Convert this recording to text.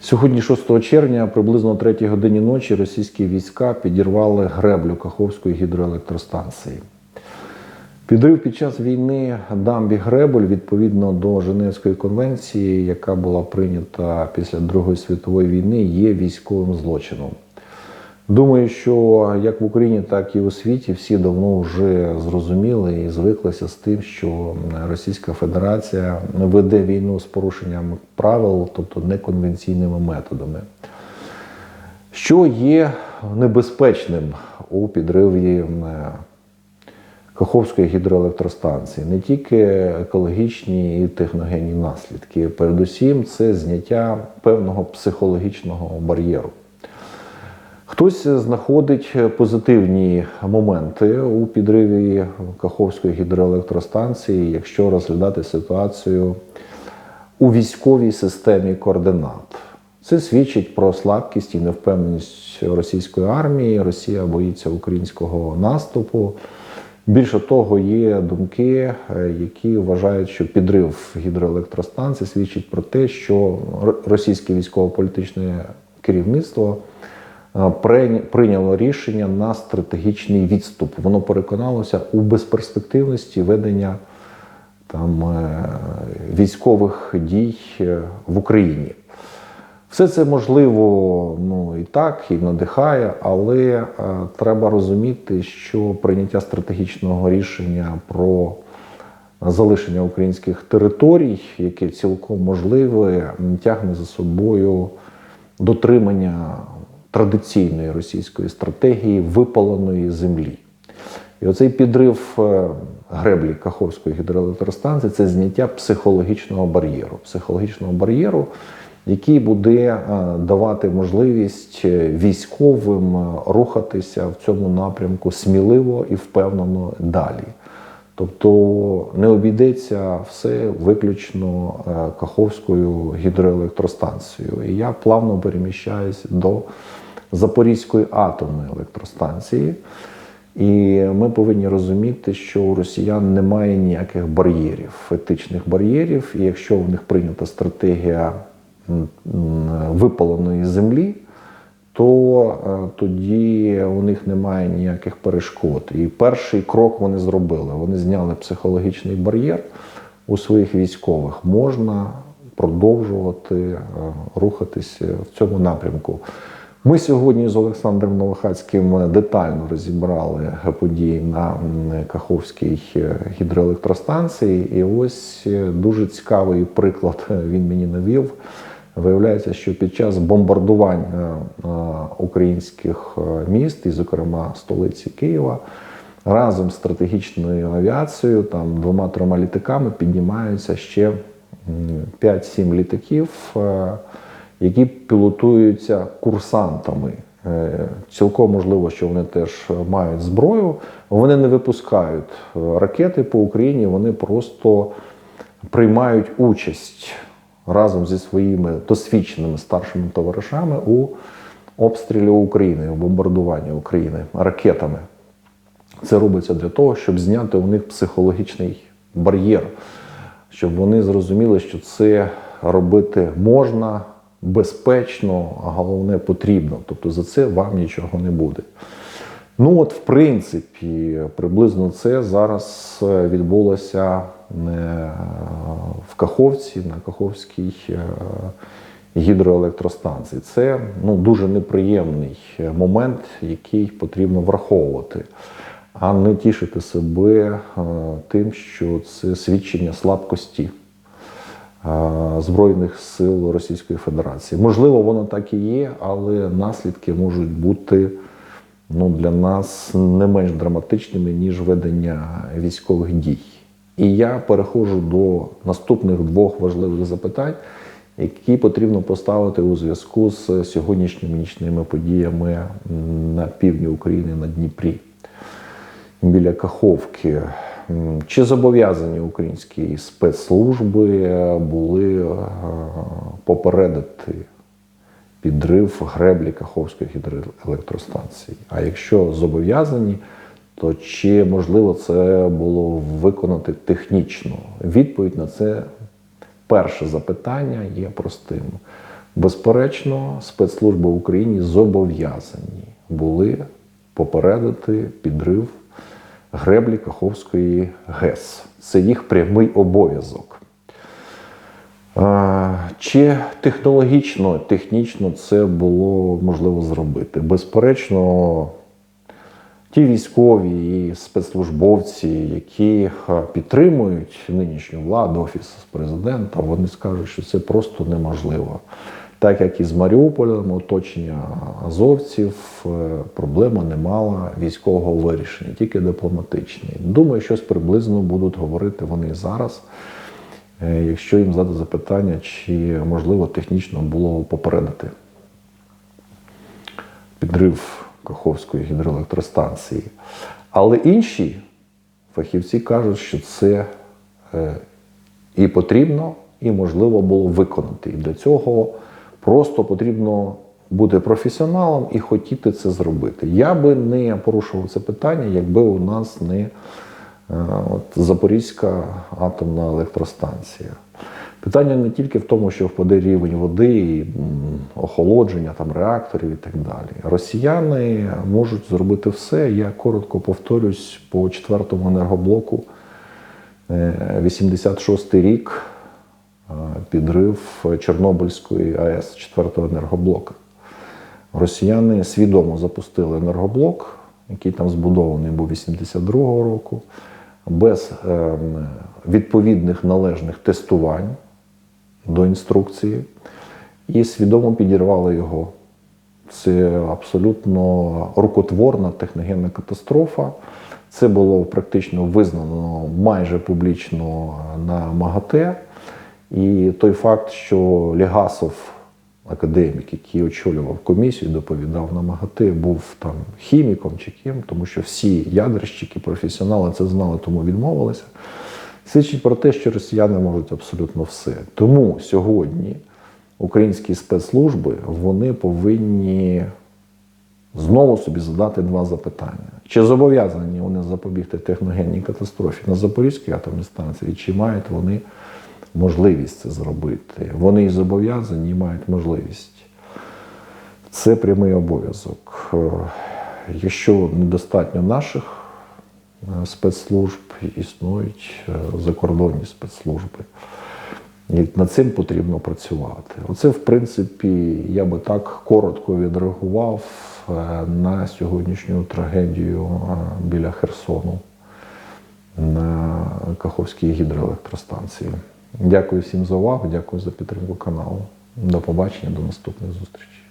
Сьогодні, 6 червня, приблизно о 3 годині ночі, російські війська підірвали греблю Каховської гідроелектростанції. Підрив під час війни дамбі Гребель відповідно до Женевської конвенції, яка була прийнята після Другої світової війни, є військовим злочином. Думаю, що як в Україні, так і у світі всі давно вже зрозуміли і звиклися з тим, що Російська Федерація веде війну з порушенням правил, тобто неконвенційними методами. Що є небезпечним у підриві е, Каховської гідроелектростанції, не тільки екологічні і техногенні наслідки, передусім це зняття певного психологічного бар'єру. Хтось знаходить позитивні моменти у підриві Каховської гідроелектростанції, якщо розглядати ситуацію у військовій системі координат. Це свідчить про слабкість і невпевненість російської армії. Росія боїться українського наступу. Більше того, є думки, е, які вважають, що підрив гідроелектростанції свідчить про те, що російське військово-політичне керівництво прийняло рішення на стратегічний відступ. Воно переконалося у безперспективності ведення там е, військових дій е, в Україні. Все це можливо ну, і так, і надихає, але е, треба розуміти, що прийняття стратегічного рішення про залишення українських територій, яке цілком можливе, тягне за собою дотримання традиційної російської стратегії випаленої землі. І оцей підрив е, греблі Каховської гідроелектростанції це зняття психологічного бар'єру. Психологічного бар'єру, який буде е, давати можливість е, військовим рухатися в цьому напрямку сміливо і впевнено далі. Тобто не обійдеться все виключно е, Каховською гідроелектростанцією. І я плавно переміщаюсь до Запорізької атомної електростанції. І ми повинні розуміти, що у росіян немає ніяких бар'єрів, етичних бар'єрів. І якщо в них прийнята стратегія випаленої землі, то е, тоді у них немає ніяких перешкод. І перший крок вони зробили. Вони зняли психологічний бар'єр у своїх військових. Можна продовжувати е, рухатися в цьому напрямку. Ми сьогодні з Олександром Новохацьким детально розібрали події на Каховській е, гідроелектростанції. І ось е, дуже цікавий приклад він мені навів. Виявляється, що під час бомбардування е, українських е, міст, і, зокрема, столиці Києва, разом з стратегічною авіацією, там двома-трьома літаками піднімаються ще 5-7 літаків, е, які пілотуються курсантами. Цілком можливо, що вони теж мають зброю. Вони не випускають ракети по Україні, вони просто приймають участь разом зі своїми досвідченими старшими товаришами у обстрілі України, у бомбардуванні України ракетами. Це робиться для того, щоб зняти у них психологічний бар'єр, щоб вони зрозуміли, що це робити можна безпечно, а головне потрібно. Тобто за це вам нічого не буде. Ну от, в принципі, приблизно це зараз е, відбулося е, Каховці, на Каховській е, гідроелектростанції. Це ну, дуже неприємний момент, який потрібно враховувати, а не тішити себе е, тим, що це свідчення слабкості е, Збройних сил Російської Федерації. Можливо, воно так і є, але наслідки можуть бути ну, для нас не менш драматичними, ніж ведення військових дій. І я переходжу до наступних двох важливих запитань, які потрібно поставити у зв'язку з сьогоднішніми нічними подіями на півдні України на Дніпрі біля Каховки. Чи зобов'язані українські спецслужби були е, попередити підрив греблі Каховської гідроелектростанції? А якщо зобов'язані, то чи можливо це було виконати технічно? Відповідь на це перше запитання є простим. Безперечно, спецслужби в Україні зобов'язані були попередити підрив греблі Каховської ГЕС. Це їх прямий обов'язок. Чи технологічно, технічно це було можливо зробити? Безперечно, ті військові і спецслужбовці, які е, підтримують нинішню владу, офіс президента, вони скажуть, що це просто неможливо. Так як і з Маріуполем, оточення азовців, е, проблема не мала військового вирішення, тільки дипломатичні. Думаю, щось приблизно будуть говорити вони зараз. Е, Якщо їм задати запитання, чи можливо технічно було попередити підрив Каховської гідроелектростанції. Але інші фахівці кажуть, що це е, і потрібно, і можливо було виконати. І для цього просто потрібно бути професіоналом і хотіти це зробити. Я би не порушував це питання, якби у нас не е, от, Запорізька атомна електростанція. Питання не тільки в тому, що впаде рівень води, і охолодження там, реакторів і так далі. Росіяни можуть зробити все. Я коротко повторюсь по четвертому енергоблоку. Е, 86-й рік е, підрив Чорнобильської АЕС четвертого енергоблока. Росіяни свідомо запустили енергоблок, який там збудований був 82-го року, без е, відповідних належних тестувань до інструкції, і свідомо підірвали його. Це абсолютно рукотворна техногенна катастрофа. Це було практично визнано майже публічно на МАГАТЕ. І той факт, що Легасов, академік, який очолював комісію, доповідав на МАГАТЕ, був там хіміком чи ким, тому що всі ядерщики, професіонали це знали, тому відмовилися. Свідчить про те, що росіяни можуть абсолютно все. Тому сьогодні українські спецслужби вони повинні знову собі задати два запитання: чи зобов'язані вони запобігти техногенній катастрофі на Запорізькій атомній станції, чи мають вони можливість це зробити? Вони і зобов'язані і мають можливість. Це прямий обов'язок. Е, Якщо недостатньо наших спецслужб, існують е, закордонні спецслужби. І над цим потрібно працювати. Оце, в принципі, я би так коротко відреагував е, на сьогоднішню трагедію е, біля Херсону на Каховській гідроелектростанції. Дякую всім за увагу, дякую за підтримку каналу. До побачення, до наступних зустрічей.